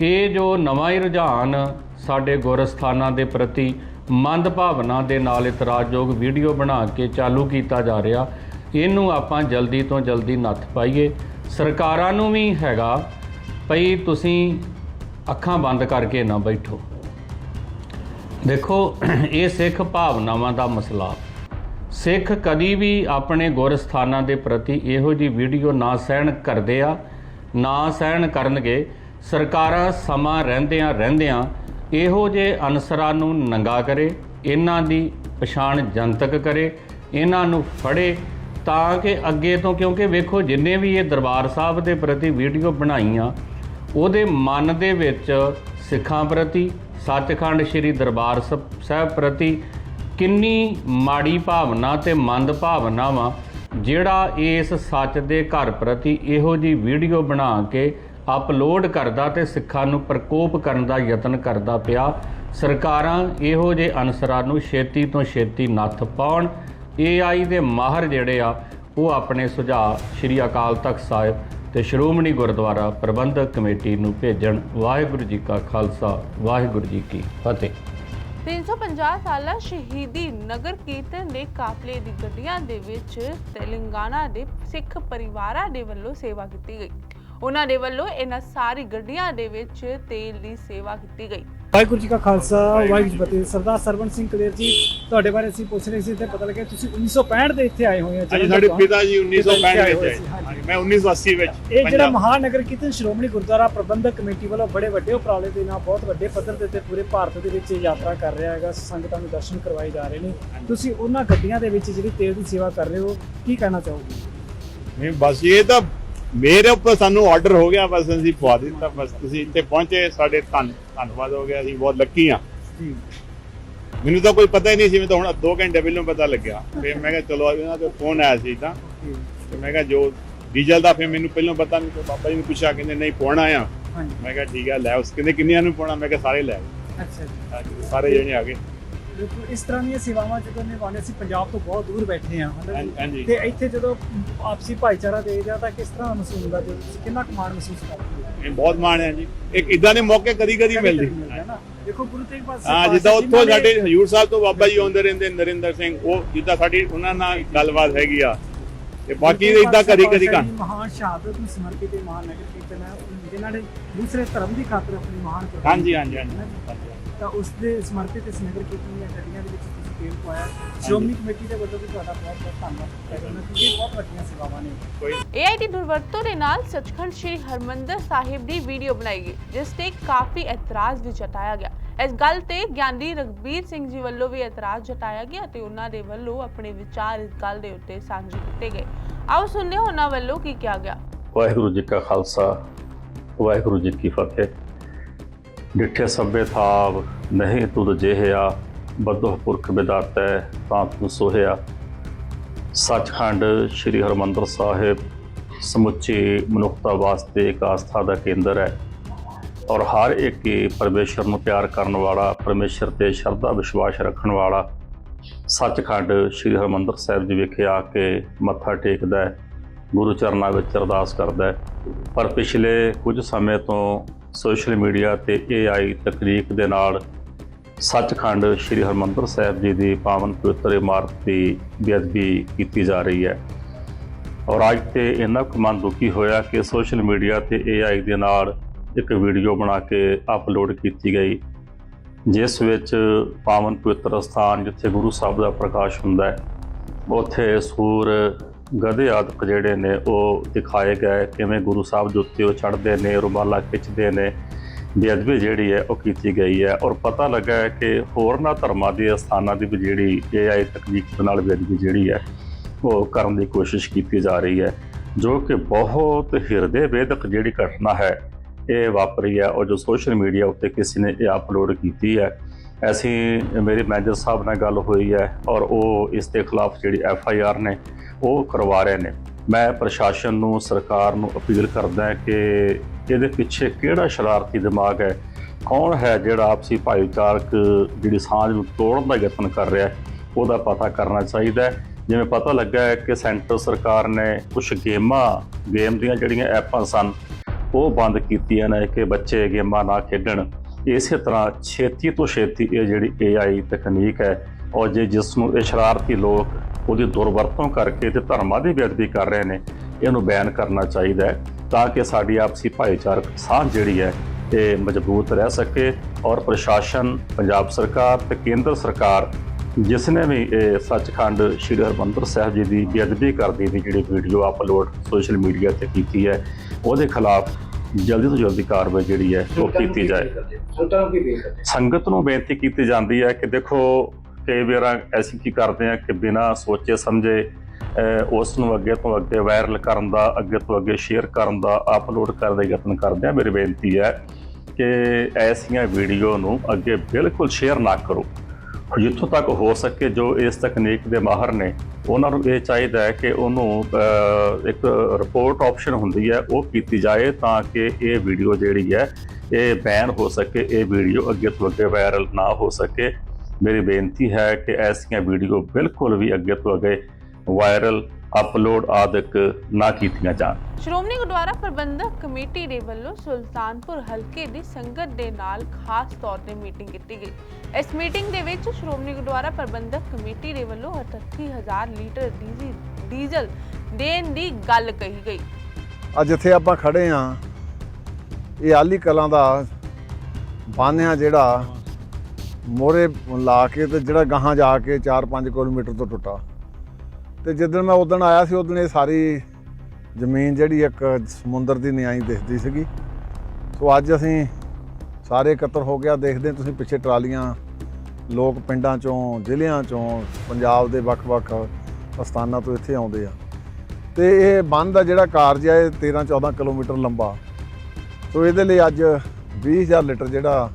ਇਹ ਜੋ ਨਵਾਂ ਹੀ ਰੁਝਾਨ ਸਾਡੇ ਗੁਰਸਥਾਨਾਂ ਦੇ ਪ੍ਰਤੀ ਮੰਦ ਭਾਵਨਾ ਦੇ ਨਾਲ ਇਤਰਾਜ਼ਯੋਗ ਵੀਡੀਓ ਬਣਾ ਕੇ ਚਾਲੂ ਕੀਤਾ ਜਾ ਰਿਹਾ, ਇਹਨੂੰ ਆਪਾਂ ਜਲਦੀ ਤੋਂ ਜਲਦੀ ਨੱਥ ਪਾਈਏ। ਸਰਕਾਰਾਂ ਨੂੰ ਵੀ ਹੈਗਾ, ਭਈ ਤੁਸੀਂ ਅੱਖਾਂ ਬੰਦ ਕਰਕੇ ਨਾ ਬੈਠੋ। ਦੇਖੋ, ਇਹ ਸਿੱਖ ਭਾਵਨਾਵਾਂ ਦਾ ਮਸਲਾ। ਸਿੱਖ ਕਦੀ ਵੀ ਆਪਣੇ ਗੁਰਸਥਾਨਾਂ ਦੇ ਪ੍ਰਤੀ ਇਹੋ ਜੀ ਵੀਡੀਓ ਨਾ ਸਹਿਣ ਕਰਦੇ ਆ, ਨਾ ਸਹਿਣ ਕਰਨਗੇ। ਸਰਕਾਰਾਂ ਸਮਾਂ ਰਹਿੰਦਿਆਂ ਰਹਿੰਦਿਆਂ ਇਹੋ ਜੇ ਅਨਸਰਾਂ ਨੂੰ ਨੰਗਾ ਕਰੇ, ਇਹਨਾਂ ਦੀ ਪਛਾਣ ਜਨਤਕ ਕਰੇ, ਇਹਨਾਂ ਨੂੰ ਫੜੇ ਤਾਂ ਕਿ ਅੱਗੇ ਤੋਂ, ਕਿਉਂਕਿ ਵੇਖੋ, ਜਿੰਨੇ ਵੀ ਇਹ ਦਰਬਾਰ ਸਾਹਿਬ ਦੇ ਪ੍ਰਤੀ ਵੀਡੀਓ ਬਣਾਈਆਂ, ਉਹਦੇ ਮਨ ਦੇ ਵਿੱਚ ਸਿੱਖਾਂ ਪ੍ਰਤੀ ਸੱਚਖੰਡ ਸ੍ਰੀ ਦਰਬਾਰ ਸ- ਸਾਹਿਬ ਪ੍ਰਤੀ ਕਿੰਨੀ ਮਾੜੀ ਭਾਵਨਾ ਤੇ ਮੰਦ ਭਾਵਨਾ ਵਾ ਜਿਹੜਾ ਇਸ ਸੱਚ ਦੇ ਘਰ ਪ੍ਰਤੀ ਇਹੋ ਜੀ ਵੀਡੀਓ ਬਣਾ ਕੇ ਅਪਲੋਡ ਕਰਦਾ ਤੇ ਸਿੱਖਾਂ ਨੂੰ ਪ੍ਰਕੋਪ ਕਰਨ ਦਾ ਯਤਨ ਕਰਦਾ ਪਿਆ, ਸਰਕਾਰਾਂ ਇਹੋ ਜੇ ਅਨਸਰਾਂ ਨੂੰ ਛੇਤੀ ਤੋਂ ਛੇਤੀ ਨੱਥ ਪਾਉਣ AI ਦੇ ਮਾਹਰ ਜਿਹੜੇ ਆ ਉਹ ਆਪਣੇ ਸੁਝਾਅ ਸ਼੍ਰੀ ਅਕਾਲ ਤਖਤ ਸਾਹਿਬ ਤੇ ਸ਼੍ਰੋਮਣੀ ਗੁਰਦੁਆਰਾ ਪ੍ਰਬੰਧਕ ਕਮੇਟੀ ਨੂੰ ਭੇਜਣ। ਵਾਹਿਗੁਰੂ ਜੀ ਕਾ ਖਾਲਸਾ, ਵਾਹਿਗੁਰੂ ਜੀ ਕੀ ਫਤਿਹ। 350 ਸਾਲਾ ਸ਼ਹੀਦੀ ਨਗਰ ਕੀਰਤਨ ਦੇ ਕਾਫਲੇ ਦੀ ਗੱਡੀਆਂ ਦੇ ਵਿੱਚ ਤੇਲੰਗਾਨਾ ਦੇ ਸਿੱਖ ਪਰਿਵਾਰਾਂ ਦੇ ਵੱਲੋਂ ਸੇਵਾ ਕੀਤੀ ਗਈ। ਉਹਨਾਂ ਦੇ ਵੱਲੋਂ ਇਹਨਾਂ ਸਾਰੀ ਗੱਡੀਆਂ ਦੇ ਵਿੱਚ ਤੇਲ ਦੀ ਸੇਵਾ ਕੀਤੀ ਗਈ। ਵਾਹਿਗੁਰੂ ਜੀ ਕਾ ਖਾਲਸਾ ਵਾਹਿਗੁਰੂ ਜੀ ਫਤਿਹ। ਸਰਦਾਰ ਸਰਵਨ ਸਿੰਘ ਕਲੇਰ ਜੀ ਤੁਹਾਡੇ ਬਾਰੇ ਅਸੀਂ ਪੁੱਛ ਰਹੇ ਸੀ ਤੇ ਪਤਾ ਲੱਗਿਆ ਤੁਸੀਂ 1965 ਦੇ ਇੱਥੇ ਆਏ ਹੋਏ ਹੋ ਜਲੰਧਰ ਸਾਡੇ। ਪਿਤਾ ਜੀ ਪਿਤਾ ਜੀ 1965 ਆਏ ਵਿੱਚ ਆਏ ਮੈਂ 1980 ਵਿੱਚ ਇਹ ਜਿਹੜਾ ਮਹਾਨਗਰ ਕੀਰਤਨ ਸ਼੍ਰੋਮਣੀ ਗੁਰਦੁਆਰਾ ਪ੍ਰਬੰਧਕ ਕਮੇਟੀ ਵੱਲੋਂ ਬੜੇ ਵੱਡੇ ਉਪਰਾਲੇ ਦੇ ਨਾਲ ਬਹੁਤ ਵੱਡੇ ਪੱਧਰ ਦੇ ਉੱਤੇ ਪੂਰੇ ਭਾਰਤ ਦੇ ਵਿੱਚ ਯਾਤਰਾ ਕਰ ਰਿਹਾ ਹੈਗਾ। ਸੰਗਤਾਂ ਨੂੰ ਦਰਸ਼ਨ ਕਰਵਾਏ ਜਾ ਰਹੇ ਨੇ। ਤੁਸੀਂ ਉਹਨਾਂ ਗੱਡੀਆਂ ਦੇ ਵਿੱਚ ਜਿਹੜੀ ਤੇਲ ਦੀ ਸੇਵਾ ਕਰ ਰਹੇ ਹੋ ਕੀ ਕਹਿਣਾ ਚਾਹੋਗੇ? ਨਹੀਂ ਬਸ ਇਹ ਤਾਂ ਮੇਰੇ ਉੱਪਰ ਸਾਨੂੰ ਆਰਡਰ ਹੋ ਗਿਆ ਬਸ ਅਸੀਂ ਪਵਾ ਦਿੱਤਾ ਬਸ ਤੁਸੀਂ ਇੱਥੇ ਪਹੁੰਚੇ ਸਾਡੇ ਧੰਨ ਧੰਨਵਾਦ ਹੋ ਗਿਆ ਅਸੀਂ ਬਹੁਤ ਲੱਕੀ ਆ ਮੈਨੂੰ ਤਾਂ ਕੋਈ ਪਤਾ ਹੀ ਨਹੀਂ ਸੀ ਮੈਂ ਤਾਂ ਹੁਣ 2 ਘੰਟੇ ਪਹਿਲਾਂ ਪਤਾ ਲੱਗਿਆ। ਫਿਰ ਮੈਂ ਕਿਹਾ ਚਲੋ ਇਹਨਾਂ ਦਾ ਫੋਨ ਆਇਆ ਸੀ ਤਾਂ। ਤੇ ਮੈਂ ਕਿਹਾ ਜੋ ਡੀਜ਼ਲ ਦਾ ਫਿਰ ਮੈਨੂੰ ਪਹਿਲਾਂ ਪਤਾ ਨਹੀਂ ਤੇ ਬਾਬਾ ਜੀ ਨੂੰ ਪੁੱਛਿਆ ਕਹਿੰਦੇ ਨਹੀਂ ਪਾਉਣਾ ਆ। ਮੈਂ ਕਿਹਾ ਠੀਕ ਆ ਲੈ ਉਸ ਕਹਿੰਦੇ ਕਿੰਨੀਆਂ ਨੂੰ ਪਾਉਣਾ ਮੈਂ ਕਿਹਾ ਸਾਰੇ ਲੈ। ਅੱਛਾ ਸਾਰੇ ਜਣੇ ਆ ਗਏ। ਦੇਖੋ ਇਸ ਤਰ੍ਹਾਂ ਦੀਆਂ ਸੇਵਾਵਾਂ ਜਦੋਂ ਨਿਭਾਉਂਦੇ ਅਸੀਂ ਪੰਜਾਬ ਤੋਂ ਬਹੁਤ ਦੂਰ ਬੈਠੇ? ਹਾਂਜੀ ਤੇ ਇੱਥੇ ਜਦੋਂ ਆਪਸੀ ਭਾਈਚਾਰਾ ਦੇ ਜਾਂ ਤਾਂ ਕਿਸ ਤਰ੍ਹਾਂ ਮਹਿਸੂਸ ਹੁੰਦਾ ਜਦੋਂ ਤੁਸੀਂ ਕਿੰਨਾ ਕੁ ਮਾਣ ਮਹਿਸੂਸ ਕਰਦੇ ਹੋ? ਇਹ ਬਹੁਤ ਮਾਣ ਹੈ ਜੀ। ਇੱਕ ਇਦਾਂ ਦੇ ਮੌਕੇ ਕਦੀ ਕਦੀ ਮਿਲਦੇ। ਹੈ ਨਾ? ਦੇਖੋ ਗੁਰੂ ਤੇਗ ਬਹਾਦਰ ਹਾਂ ਜਿੱਦਾਂ ਪਾਤਸ਼ਾਹ ਉੱਥੋਂ ਸਾਡੇ ਹਜੂਰ ਸਾਹਿਬ ਤੋਂ ਬਾਬਾ ਜੀ ਆਉਂਦੇ ਰਹਿੰਦੇ ਨਰਿੰਦਰ ਸਿੰਘ ਉਹ ਜਿੱਦਾਂ ਸਾਡੀ ਉਹਨਾਂ ਨਾਲ ਗੱਲਬਾਤ ਹੈਗੀ ਆ। ਤੇ ਬਾਕੀ ਗੁਰੂ ਤੇਗ ਇਦਾਂ ਕਦੀ ਬਹਾਦਰ ਕਦੀ ਸਾਹਿਬ ਕਾ ਦੀ ਮਹਾਨ ਸ਼ਹਾਦਤ ਨੂੰ ਸਮਰਪਿਤ ਇਹ ਮਹਾਨ ਨਗਰ ਕੀਰਤਨ ਹੈ ਜਿਨ੍ਹਾਂ ਨੇ ਦੂਸਰੇ ਧਰਮ ਦੀ ਖਾਤਰ ਆਪਣੀ ਮਹਾਨ ਕੁਰਬਾਨੀ ਹਾਂਜੀ ਹਾਂਜੀ ਹਾਂਜੀ। ਤਾਂ ਉਸ ਦੇ ਸਮਰਪਿਤ ਇਸ ਨਗਰ ਕੀਰਤਨ ਦੀਆਂ ਗੱਡੀਆਂ ਦੇ ਵਿੱਚ ਤੁਸੀਂ ਤੇਲ ਪਾਇਆ। ਸ਼੍ਰੋਮਣੀ ਕਮੇਟੀ ਦੇ ਵੱਲੋਂ ਵੀ ਤੁਹਾਡਾ ਬਹੁਤ ਬਹੁਤ ਧੰਨਵਾਦ। ਕਰਨਾ ਕਿਉਂਕਿ ਇਹ ਬਹੁਤ ਵੱਡੀਆਂ ਸੇਵਾਵਾਂ ਨੇ। ਦੀ ਦੁਰਵਰਤੋਂ ਦੇ ਨਾਲ ਸੱਚਖੰਡ ਸ੍ਰੀ ਹਰਮੰਦਰ ਸਾਹਿਬ ਦੀ ਵੀਡੀਓ ਬਣਾਈ ਗਈ ਜਿਸ ਤੇ ਕਾਫੀ ਇਤਰਾਜ਼ ਵੀ ਜਤਾਇਆ ਗਿਆ। ਇਸ ਗੱਲ ਤੇ ਗਿਆਨੀ ਰਗਬੀਰ ਸਿੰਘ ਜੀ ਵੱਲੋਂ ਵੀ ਇਤਰਾਜ਼ ਜਤਾਇਆ ਗਿਆ ਤੇ ਉਹਨਾਂ ਦੇ ਵੱਲੋਂ ਆਪਣੇ ਵਿਚਾਰ ਇਸ ਗੱਲ ਦੇ ਉੱਤੇ ਸਾਂਝੇ ਕੀਤੇ ਗਏ। ਆਓ ਸੁਣਦੇ ਹਾਂ ਉਹਨਾਂ ਵੱਲੋਂ ਕੀ ਕਿਹਾ ਗਿਆ। ਵਾਹਿਗੁਰੂ ਜੀ ਕਾ ਖਾਲਸਾ ਵਾਹਿਗੁਰੂ ਜੀ ਕੀ ਫਤਿਹ। ਡਿਠੇ ਸਭੇ ਥਾਵ, ਨਹੀਂ ਤੁਧ ਜਿਹਿਆ ਬਦੋਹ ਪੁਰਖ ਬਿਦਾਤੈ, ਤਾਂ ਤੂੰ ਸੋਹਿਆ। ਸੱਚਖੰਡ ਸ੍ਰੀ ਹਰਮੰਦਰ ਸਾਹਿਬ, ਸਮੁੱਚੇ ਮਨੁੱਖਤਾ ਵਾਸਤੇ ਇੱਕ ਆਸਥਾ ਦਾ ਕੇਂਦਰ ਹੈ। ਔਰ ਹਰ ਇੱਕ ਹੀ ਪਰਮੇਸ਼ਰ ਨੂੰ ਪਿਆਰ ਕਰਨ ਵਾਲਾ, ਪਰਮੇਸ਼ਰ ਤੇ ਸ਼ਰਧਾ ਵਿਸ਼ਵਾਸ ਰੱਖਣ ਵਾਲਾ ਸੱਚਖੰਡ ਸ੍ਰੀ ਹਰਮੰਦਰ ਸਾਹਿਬ ਜੀ ਵਿਖੇ ਆ ਕੇ ਮੱਥਾ ਟੇਕਦਾ ਹੈ। ਗੁਰੂ ਚਰਨਾਂ ਵਿੱਚ ਅਰਦਾਸ ਕਰਦਾ ਹੈ। ਪਰ ਪਿਛਲੇ ਕੁਝ ਸਮੇਂ ਤੋਂ ਸੋਸ਼ਲ ਮੀਡੀਆ ਤੇ AI ਤਕਨੀਕ ਦੇ ਨਾਲ ਸੱਚਖੰਡ ਸ੍ਰੀ ਹਰਮੰਦਰ ਸਾਹਿਬ ਜੀ ਦੀ ਪਾਵਨ ਪਵਿੱਤਰ ਇਮਾਰਤ ਦੀ ਬੇਅਦਬੀ ਕੀਤੀ ਜਾ ਰਹੀ ਹੈ। ਔਰ ਅੱਜ ਤੇ ਇੰਨਾ ਕੁ ਮਨ ਦੁਖੀ ਹੋਇਆ ਕਿ ਸੋਸ਼ਲ ਮੀਡੀਆ ਤੇ AI ਦੇ ਨਾਲ ਇੱਕ ਵੀਡੀਓ ਬਣਾ ਕੇ ਅਪਲੋਡ ਕੀਤੀ ਗਈ, ਜਿਸ ਵਿੱਚ ਪਾਵਨ ਪਵਿੱਤਰ ਸਥਾਨ ਜਿੱਥੇ ਗੁਰੂ ਸਾਹਿਬ ਦਾ ਪ੍ਰਕਾਸ਼ ਹੁੰਦਾ ਹੈ, ਉੱਥੇ ਸੂਰ ਗਧੇ ਆਦਿਕ ਜਿਹੜੇ ਨੇ ਉਹ ਦਿਖਾਏ ਗਏ, ਕਿਵੇਂ ਗੁਰੂ ਸਾਹਿਬ ਦੇ ਉੱਤੇ ਉਹ ਚੜ੍ਹਦੇ ਨੇ, ਰੁਮਾਲਾ ਖਿੱਚਦੇ ਨੇ, ਬੇਅਦਬੀ ਜਿਹੜੀ ਹੈ ਉਹ ਕੀਤੀ ਗਈ ਹੈ ਔਰ ਪਤਾ ਲੱਗਾ ਹੈ ਕਿ ਹੋਰਨਾਂ ਧਰਮਾਂ ਦੇ ਸਥਾਨਾਂ ਦੀ ਵੀ ਜਿਹੜੀ AI ਤਕਨੀਕ ਦੇ ਨਾਲ ਬੇਅਦਬੀ ਜਿਹੜੀ ਹੈ ਉਹ ਕਰਨ ਦੀ ਕੋਸ਼ਿਸ਼ ਕੀਤੀ ਜਾ ਰਹੀ ਹੈ, ਜੋ ਕਿ ਬਹੁਤ ਹਿਰਦੇ ਵੇਦਕ ਜਿਹੜੀ ਘਟਨਾ ਹੈ ਇਹ ਵਾਪਰੀ ਹੈ ਔਰ ਜੋ ਸੋਸ਼ਲ ਮੀਡੀਆ ਉੱਤੇ ਕਿਸੇ ਨੇ ਇਹ ਅਪਲੋਡ ਕੀਤੀ ਹੈ ਅਸੀਂ, ਮੇਰੇ ਮੈਨੇਜਰ ਸਾਹਿਬ ਨਾਲ ਗੱਲ ਹੋਈ ਹੈ ਔਰ ਉਹ ਇਸ ਦੇ ਖਿਲਾਫ ਜਿਹੜੀ ਐਫ ਆਈ ਆਰ ਨੇ, ਉਹ ਕਰਵਾ ਰਹੇ ਨੇ। ਮੈਂ ਪ੍ਰਸ਼ਾਸਨ ਨੂੰ, ਸਰਕਾਰ ਨੂੰ ਅਪੀਲ ਕਰਦਾ ਹਾਂ ਕਿ ਇਹਦੇ ਪਿੱਛੇ ਕਿਹੜਾ ਸ਼ਰਾਰਤੀ ਦਿਮਾਗ ਹੈ? ਕੌਣ ਹੈ ਜਿਹੜਾ ਆਪਸੀ ਭਾਈਚਾਰਕ ਜਿਹੜੀ ਸਾਂਝ ਨੂੰ ਤੋੜਨ ਦਾ ਯਤਨ ਕਰ ਰਿਹਾ ਹੈ? ਉਹਦਾ ਪਤਾ ਕਰਨਾ ਚਾਹੀਦਾ ਹੈ। ਜਿਵੇਂ ਪਤਾ ਲੱਗਾ ਹੈ ਕਿ ਸੈਂਟਰ ਸਰਕਾਰ ਨੇ ਕੁਝ ਗੇਮਾਂ, ਗੇਮ ਦੀਆਂ ਜਿਹੜੀਆਂ ਐਪਾਂ ਸਨ, ਉਹ ਬੰਦ ਕੀਤੀਆਂ ਨੇ ਕਿ ਬੱਚੇ ਗੇਮਾਂ ਨਾ ਖੇਡਣ। ਇਸੇ ਤਰ੍ਹਾਂ ਛੇਤੀ ਤੋਂ ਛੇਤੀ ਇਹ ਜਿਹੜੀ AI ਤਕਨੀਕ ਹੈ ਔਰ ਜੇ ਜਿਸ ਨੂੰ ਇਹ ਸ਼ਰਾਰਤੀ ਲੋਕ ਉਹਦੀ ਦੁਰਵਰਤੋਂ ਕਰਕੇ ਤੇ ਧਰਮਾਂ ਦੀ ਬੇਅਦਬੀ ਕਰ ਰਹੇ ਨੇ, ਇਹਨੂੰ ਬੈਨ ਕਰਨਾ ਚਾਹੀਦਾ ਹੈ ਤਾਂ ਕਿ ਸਾਡੀ ਆਪਸੀ ਭਾਈਚਾਰਕ ਸਾਂਝ ਜਿਹੜੀ ਹੈ ਇਹ ਮਜ਼ਬੂਤ ਰਹਿ ਸਕੇ ਔਰ ਪ੍ਰਸ਼ਾਸਨ, ਪੰਜਾਬ ਸਰਕਾਰ ਤੇ ਕੇਂਦਰ ਸਰਕਾਰ ਜਿਸ ਨੇ ਵੀ ਇਹ ਸੱਚਖੰਡ ਸ੍ਰੀ ਹਰਿਮੰਦਰ ਸਾਹਿਬ ਜੀ ਦੀ ਬੇਅਦਬੀ ਕਰਦੀ ਦੀ ਜਿਹੜੀ ਵੀਡੀਓ ਅਪਲੋਡ ਸੋਸ਼ਲ ਮੀਡੀਆ ਤੇ ਕੀਤੀ ਹੈ, ਉਹਦੇ ਖਿਲਾਫ ਜਲਦੀ ਤੋਂ ਜਲਦੀ ਕਾਰਵਾਈ ਜਿਹੜੀ ਹੈ ਉਹ ਕੀਤੀ ਜਾਏ। ਸੰਗਤ ਨੂੰ ਬੇਨਤੀ ਕੀਤੀ ਜਾਂਦੀ ਹੈ ਕਿ ਦੇਖੋ ਕਈ ਵਾਰ ਅਸੀਂ ਕੀ ਕਰਦੇ ਆ ਕਿ ਬਿਨਾਂ ਸੋਚੇ ਸਮਝੇ ਉਸ ਨੂੰ ਅੱਗੇ ਤੋਂ ਅੱਗੇ ਵਾਇਰਲ ਕਰਨ ਦਾ ਅੱਗੇ ਤੋਂ ਅੱਗੇ ਸ਼ੇਅਰ ਕਰਨ ਦਾ ਅਪਲੋਡ ਕਰਨ ਦਾ ਯਤਨ ਕਰਦੇ ਆ। ਮੇਰੀ ਬੇਨਤੀ ਹੈ ਕਿ ਐਸੀਆਂ ਵੀਡੀਓ ਨੂੰ ਅੱਗੇ ਬਿਲਕੁਲ ਸ਼ੇਅਰ ਨਾ ਕਰੋ। ਜਿੱਥੋਂ ਤੱਕ ਹੋ ਸਕੇ ਜੋ ਇਸ ਤਕਨੀਕ ਦੇ ਮਾਹਰ ਨੇ, ਉਹਨਾਂ ਨੂੰ ਇਹ ਚਾਹੀਦਾ ਹੈ ਕਿ ਉਹਨੂੰ ਇੱਕ ਰਿਪੋਰਟ ਆਪਸ਼ਨ ਹੁੰਦੀ ਹੈ, ਉਹ ਕੀਤੀ ਜਾਏ ਤਾਂ ਕਿ ਇਹ ਵੀਡੀਓ ਜਿਹੜੀ ਹੈ, ਇਹ ਬੈਨ ਹੋ ਸਕੇ, ਇਹ ਵੀਡੀਓ ਅੱਗੇ ਤੋਂ ਅੱਗੇ ਵਾਇਰਲ ਨਾ ਹੋ ਸਕੇ। ਮੇਰੀ ਬੇਨਤੀ ਹੈ ਕਿ ਐਸੀਆਂ ਵੀਡੀਓ ਬਿਲਕੁਲ ਵੀ ਅੱਗੇ ਤੋਂ ਅੱਗੇ ਵਾਇਰਲ ਅਪਲੋਡ ਆਦਿਕ ਨਾ ਕੀਤੀਆਂ ਜਾਣ। ਸ਼੍ਰੋਮਣੀ ਗੁਰਦੁਆਰਾ ਪ੍ਰਬੰਧਕ ਕਮੇਟੀ ਦੇ ਵੱਲੋਂ ਸੁਲਤਾਨਪੁਰ ਹਲਕੇ ਦੀ ਸੰਗਤ ਦੇ ਨਾਲ ਖਾਸ ਤੌਰ ਤੇ ਮੀਟਿੰਗ ਕੀਤੀ ਗਈ। ਇਸ ਮੀਟਿੰਗ ਦੇ ਵਿੱਚ ਸ਼੍ਰੋਮਣੀ ਗੁਰਦੁਆਰਾ ਪ੍ਰਬੰਧਕ ਕਮੇਟੀ ਦੇ ਵੱਲੋਂ 38000 ਲੀਟਰ ਡੀਜ਼ਲ ਦੇਣ ਦੀ ਗੱਲ ਕਹੀ ਗਈ। ਅੱਜ ਜਿੱਥੇ ਆਪਾਂ ਖੜੇ ਆ ਇਹ ਆਲੀ ਕਲਾਂ ਦਾ ਬਾਨਿਆ ਜਿਹੜਾ ਮੋਰੇ ਲਾ ਕੇ ਤੇ ਜਿਹੜਾ ਗਾਹਾਂ ਜਾ ਕੇ 4-5 ਕਿਲੋਮੀਟਰ ਤੋਂ ਟੁੱਟਾ। ਤੇ ਜਦੋਂ ਮੈਂ ਉਦੋਂ ਆਇਆ ਸੀ, ਉਦੋਂ ਇਹ ਸਾਰੀ ਜ਼ਮੀਨ ਜਿਹੜੀ ਇੱਕ ਸਮੁੰਦਰ ਦੀ ਨਿਆਈ ਦਿਖਦੀ ਸੀਗੀ। ਸੋ ਅੱਜ ਅਸੀਂ ਸਾਰੇ ਇਕੱਤਰ ਹੋ ਗਿਆ ਦੇਖਦੇ ਤੁਸੀਂ ਪਿੱਛੇ ਟਰਾਲੀਆਂ, ਲੋਕ ਪਿੰਡਾਂ ਚੋਂ, ਜ਼ਿਲ੍ਹਿਆਂ ਚੋਂ, ਪੰਜਾਬ ਦੇ ਵੱਖ-ਵੱਖ ਸਥਾਨਾਂ ਤੋਂ ਇੱਥੇ ਆਉਂਦੇ ਆ। ਤੇ ਇਹ ਬੰਦ ਦਾ ਜਿਹੜਾ ਕਾਰਜ ਹੈ ਇਹ 13 14 ਕਿਲੋਮੀਟਰ ਲੰਬਾ। ਸੋ ਇਹਦੇ ਲਈ ਅੱਜ 20000 ਲੀਟਰ ਜਿਹੜਾ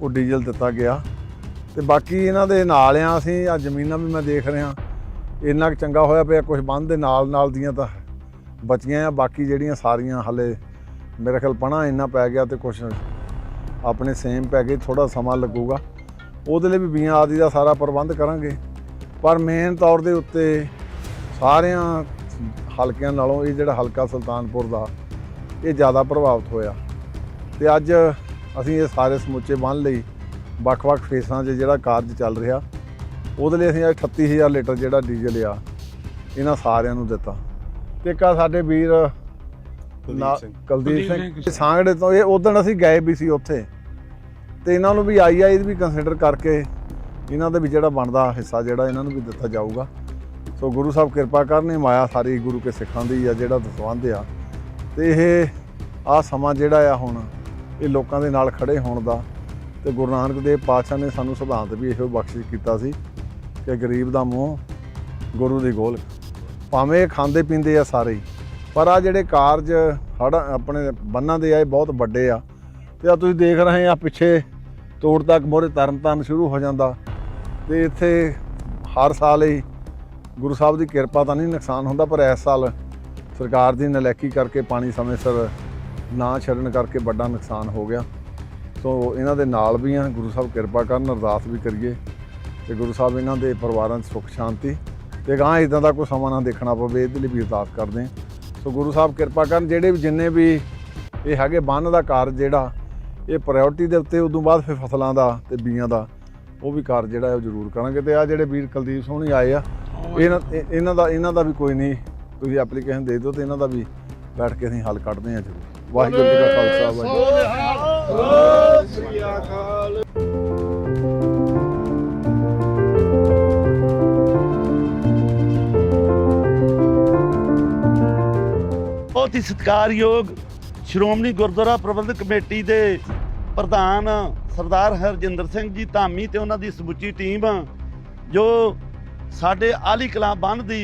ਉਹ ਡੀਜ਼ਲ ਦਿੱਤਾ ਗਿਆ। ਤੇ ਬਾਕੀ ਇਹਨਾਂ ਦੇ ਨਾਲ ਆ ਅਸੀਂ ਆ ਜ਼ਮੀਨਾਂ ਵੀ ਮੈਂ ਦੇਖ ਰਿਹਾ। ਇੰਨਾ ਕੁ ਚੰਗਾ ਹੋਇਆ ਪਿਆ ਕੁਝ ਬੰਦ ਦੇ ਨਾਲ ਨਾਲ ਦੀਆਂ ਤਾਂ ਬਚੀਆਂ ਆ, ਬਾਕੀ ਜਿਹੜੀਆਂ ਸਾਰੀਆਂ ਹਲੇ ਮੇਰੇ ਖਿਆਲ ਪਣਾ ਇੰਨਾ ਪੈ ਗਿਆ ਤੇ ਕੁਝ ਆਪਣੇ ਸੇਮ ਪੈ ਗਏ ਥੋੜਾ ਸਮਾਂ ਲੱਗੂਗਾ। ਉਹਦੇ ਲਈ ਵੀ ਬੀਆਂ ਆਦਿ ਦਾ ਸਾਰਾ ਪ੍ਰਬੰਧ ਕਰਾਂਗੇ। ਪਰ ਮੇਨ ਤੌਰ ਦੇ ਉੱਤੇ ਸਾਰਿਆਂ ਹਲਕਿਆਂ ਨਾਲੋਂ ਇਹ ਜਿਹੜਾ ਹਲਕਾ ਸੁਲਤਾਨਪੁਰ ਦਾ, ਇਹ ਜ਼ਿਆਦਾ ਪ੍ਰਭਾਵਿਤ ਹੋਇਆ। ਤੇ ਅੱਜ ਅਸੀਂ ਇਹ ਸਾਰੇ ਸਮੁੱਚੇ ਬੰਨ ਲਈ ਵੱਖ-ਵੱਖ ਫੇਸਾਂ 'ਚ ਜਿਹੜਾ ਕਾਰਜ ਚੱਲ ਰਿਹਾ ਉਹਦੇ ਲਈ ਅਸੀਂ ਅੱਜ 38000 ਲੀਟਰ ਜਿਹੜਾ ਡੀਜ਼ਲ ਆ ਇਹਨਾਂ ਸਾਰਿਆਂ ਨੂੰ ਦਿੱਤਾ। ਤੇ ਇੱਕ ਆ ਸਾਡੇ ਵੀਰ ਕੁਲਦੀਪ ਸਿੰਘ। ਸਾਂਗੜੇ ਤੋਂ ਇਹ ਉਦੋਂ ਅਸੀਂ ਗਏ ਵੀ ਸੀ ਉੱਥੇ। ਤੇ ਇਹਨਾਂ ਨੂੰ ਵੀ ਆਈ ਆਈ ਵੀ ਕੰਸੀਡਰ ਕਰਕੇ ਇਹਨਾਂ ਦਾ ਵੀ ਜਿਹੜਾ ਬਣਦਾ ਹਿੱਸਾ ਜਿਹੜਾ ਇਹਨਾਂ ਨੂੰ ਵੀ ਦਿੱਤਾ ਜਾਊਗਾ। ਸੋ ਗੁਰੂ ਸਾਹਿਬ ਕਿਰਪਾ ਕਰਨ ਇਹ ਮਾਇਆ ਸਾਰੀ ਗੁਰੂ ਕੇ ਸਿੱਖਾਂ ਦੀ ਆ ਜਿਹੜਾ ਦਸਵੰਧ ਆ। ਤੇ ਇਹ ਆ ਸਮਾਂ ਜਿਹੜਾ ਆ ਹੁਣ ਇਹ ਲੋਕਾਂ ਦੇ ਨਾਲ ਖੜੇ ਹੋਣ ਦਾ। ਤੇ ਗੁਰੂ ਨਾਨਕ ਦੇਵ ਪਾਤਸ਼ਾਹ ਨੇ ਸਾਨੂੰ ਸਿਧਾਂਤ ਵੀ ਇਹੋ ਬਖਸ਼ਿਸ਼ ਕੀਤਾ ਸੀ। ਕਿ ਗਰੀਬ ਦਾ ਮੂੰਹ ਗੁਰੂ ਦੀ ਗੋਲ। ਭਾਵੇਂ ਇਹ ਖਾਂਦੇ ਪੀਂਦੇ ਆ ਸਾਰੇ ਹੀ, ਪਰ ਆ ਜਿਹੜੇ ਕਾਰਜ ਹੜ ਆਪਣੇ ਬੰਨਾਂ ਦੇ ਆ, ਇਹ ਬਹੁਤ ਵੱਡੇ ਆ। ਤੇ ਆ ਤੁਸੀਂ ਦੇਖ ਰਹੇ ਆ, ਪਿੱਛੇ ਤੋੜ ਤੱਕ ਮੋਰੇ ਤਰਨ ਤਾਰਨ ਸ਼ੁਰੂ ਹੋ ਜਾਂਦਾ। ਤੇ ਇੱਥੇ ਹਰ ਸਾਲ ਹੀ ਗੁਰੂ ਸਾਹਿਬ ਦੀ ਕਿਰਪਾ ਤਾਂ ਨਹੀਂ ਨੁਕਸਾਨ ਹੁੰਦਾ, ਪਰ ਇਸ ਸਾਲ ਸਰਕਾਰ ਦੀ ਨਲੈਕੀ ਕਰਕੇ ਪਾਣੀ ਸਮੇਂ ਸਿਰ ਨਾ ਛੱਡਣ ਕਰਕੇ ਵੱਡਾ ਨੁਕਸਾਨ ਹੋ ਗਿਆ। ਸੋ ਇਹਨਾਂ ਦੇ ਨਾਲ ਵੀ ਆ, ਗੁਰੂ ਸਾਹਿਬ ਕਿਰਪਾ ਕਰਨ, ਅਰਦਾਸ ਵੀ ਕਰੀਏ। ਤੇ ਗੁਰੂ ਸਾਹਿਬ ਇਹਨਾਂ ਦੇ ਪਰਿਵਾਰਾਂ 'ਚ ਸੁੱਖ, ਸ਼ਾਂਤੀ ਤੇ ਗਾਂ ਇਦਾਂ ਦਾ ਕੋਈ ਸਮਾਂ ਨਾ ਦੇਖਣਾ ਪਵੇ, ਇਹਦੇ ਲਈ ਵੀ ਅਰਦਾਸ ਕਰਦੇ ਹਾਂ। ਸੋ ਗੁਰੂ ਸਾਹਿਬ ਕਿਰਪਾ ਕਰਨ, ਜਿਹੜੇ ਵੀ ਜਿੰਨੇ ਵੀ ਇਹ ਹੈਗੇ ਬੰਨ ਦਾ ਕਾਰਜ ਜਿਹੜਾ, ਇਹ ਪ੍ਰਾਇੋਰਟੀ ਦੇ ਉੱਤੇ ਉਦੋਂ ਬਾਅਦ ਫਿਰ ਫਸਲਾਂ ਦਾ ਤੇ ਬੀਆਂ ਦਾ, ਉਹ ਵੀ ਕਾਰਜ ਜਿਹੜਾ ਉਹ ਜ਼ਰੂਰ ਕਰਾਂਗੇ ਤੇ ਆ ਜਿਹੜੇ ਵੀਰ ਕੁਲਦੀਪ ਸੋਹਣੀ ਆਏ ਆ, ਇਹਨਾਂ ਇਹ- ਇਹਨਾਂ ਦਾ ਇਹਨਾਂ ਦਾ ਵੀ ਕੋਈ ਨਹੀਂ, ਤੁਸੀਂ ਐਪਲੀਕੇਸ਼ਨ ਦੇ ਦਿਓ ਤੇ ਇਹਨਾਂ ਦਾ ਵੀ ਬੈਠ ਕੇ ਅਸੀਂ ਹੱਲ ਕੱਢਦੇ ਹਾਂ ਜ਼ਰੂਰ। ਵਾਹਿਗੁਰੂ ਜੀ ਕਾ ਖਾਲਸਾ, ਵਾਹਿਗੁਰੂ ਬਹੁਤ ਹੀ ਸਤਿਕਾਰਯੋਗ ਸ਼੍ਰੋਮਣੀ ਗੁਰਦੁਆਰਾ ਪ੍ਰਬੰਧਕ ਕਮੇਟੀ ਦੇ ਪ੍ਰਧਾਨ ਸਰਦਾਰ ਹਰਜਿੰਦਰ ਸਿੰਘ ਜੀ ਧਾਮੀ ਤੇ ਉਹਨਾਂ ਦੀ ਸਮੁੱਚੀ ਟੀਮ, ਜੋ ਸਾਡੇ ਆਲੀ ਕਲਾਂ ਬੰਨ ਦੀ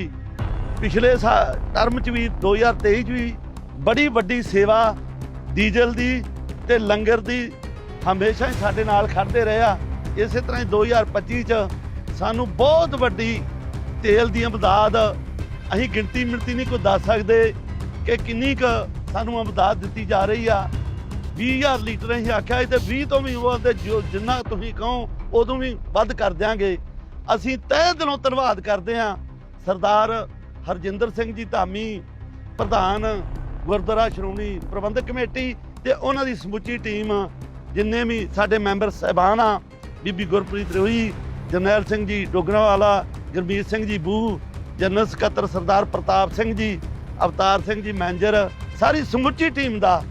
ਪਿਛਲੇ ਸਾ- ਟਰਮ ਚ ਵੀ 2023 ਚ ਵੀ ਬੜੀ ਵੱਡੀ ਸੇਵਾ ਡੀਜ਼ਲ ਦੀ ਤੇ ਲੰਗਰ ਦੀ ਹਮੇਸ਼ਾ ਹੀ ਸਾਡੇ ਨਾਲ ਖੜਦੇ ਰਹੇ ਆ। ਇਸੇ ਤਰ੍ਹਾਂ ਹੀ 2025 ਚ ਸਾਨੂੰ ਬਹੁਤ ਵੱਡੀ ਤੇਲ ਦੀ ਇਮਦਾਦ ਅਸੀਂ ਗਿਣਤੀ ਮਿਣਤੀ ਨਹੀਂ ਕੋਈ ਦੱਸ ਸਕਦੇ। ਕਿ ਕਿੰਨੀ ਕੁ ਸਾਨੂੰ ਇਮਦਾਦ ਦਿੱਤੀ ਜਾ ਰਹੀ ਆ? 20000 ਲੀਟਰ ਅਸੀਂ ਆਖਿਆ ਸੀ ਤੇ 20 ਤੋਂ ਵੀ ਉਹਦੇ ਜੋ ਜਿੰਨਾ ਤੁਸੀਂ ਕਹੋ, ਉਦੋਂ ਵੀ ਵੱਧ ਕਰ ਦਿਆਂਗੇ। ਅਸੀਂ ਤਹਿ ਦਿਲੋਂ ਧੰਨਵਾਦ ਕਰਦੇ ਹਾਂ ਸਰਦਾਰ ਹਰਜਿੰਦਰ ਸਿੰਘ ਜੀ ਧਾਮੀ, ਪ੍ਰਧਾਨ ਗੁਰਦੁਆਰਾ ਸ਼੍ਰੋਮਣੀ ਪ੍ਰਬੰਧਕ ਕਮੇਟੀ ਤੇ ਉਹਨਾਂ ਦੀ ਸਮੁੱਚੀ ਟੀਮ, ਜਿੰਨੇ ਵੀ ਸਾਡੇ ਮੈਂਬਰ ਸਹਿਬਾਨ ਆ, ਬੀਬੀ ਗੁਰਪ੍ਰੀਤ ਰੋਹੀ, ਜਰਨੈਲ ਸਿੰਘ ਜੀ ਡੋਗਰਾਵਾਲਾ, ਗੁਰਮੀਤ ਸਿੰਘ ਜੀ ਬੂ, ਜਨਰਲ ਸਕੱਤਰ ਸਰਦਾਰ ਪ੍ਰਤਾਪ ਸਿੰਘ ਜੀ ਅਵਤਾਰ ਸਿੰਘ ਜੀ ਮੈਨੇਜਰ, ਸਾਰੀ ਸਮੁੱਚੀ ਟੀਮ ਦਾ,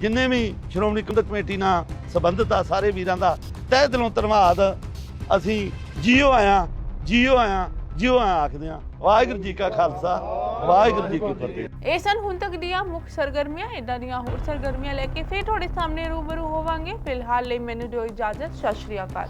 ਜਿੰਨੇ ਵੀ ਸ਼੍ਰੋਮਣੀ ਕਮੇਟੀ ਨਾਲ ਸੰਬੰਧਿਤ ਆ, ਸਾਰੇ ਵੀਰਾਂ ਦਾ ਤਹਿ ਦਿਲੋਂ ਧੰਨਵਾਦ। ਅਸੀਂ ਜੀਓ ਆਇਆ ਜੀਓ ਆਇਆ ਜੀਓ ਆਇਆ ਆਖਦੇ ਆ ਵਾਹਿਗੁਰੂ ਜੀ ਕਾ ਖਾਲਸਾ, ਵਾਹਿਗੁਰੂ ਜੀ ਕੀ ਫਤਿਹ। ਇਹ ਸਨ ਹੁਣ ਤੱਕ ਦੀਆਂ ਮੁੱਖ ਸਰਗਰਮੀਆਂ ਇਦਾਂ ਦੀਆਂ ਹੋਰ ਸਰਗਰਮੀਆਂ ਲੈ ਕੇ ਫਿਰ ਤੁਹਾਡੇ ਸਾਹਮਣੇ ਰੂਬਰੂ ਹੋਵਾਂਗੇ। ਫਿਲਹਾਲ ਲਈ ਮੈਨੂੰ ਦਿਓ ਇਜਾਜ਼ਤ, ਸਤਿ ਸ਼੍ਰੀ ਅਕਾਲ।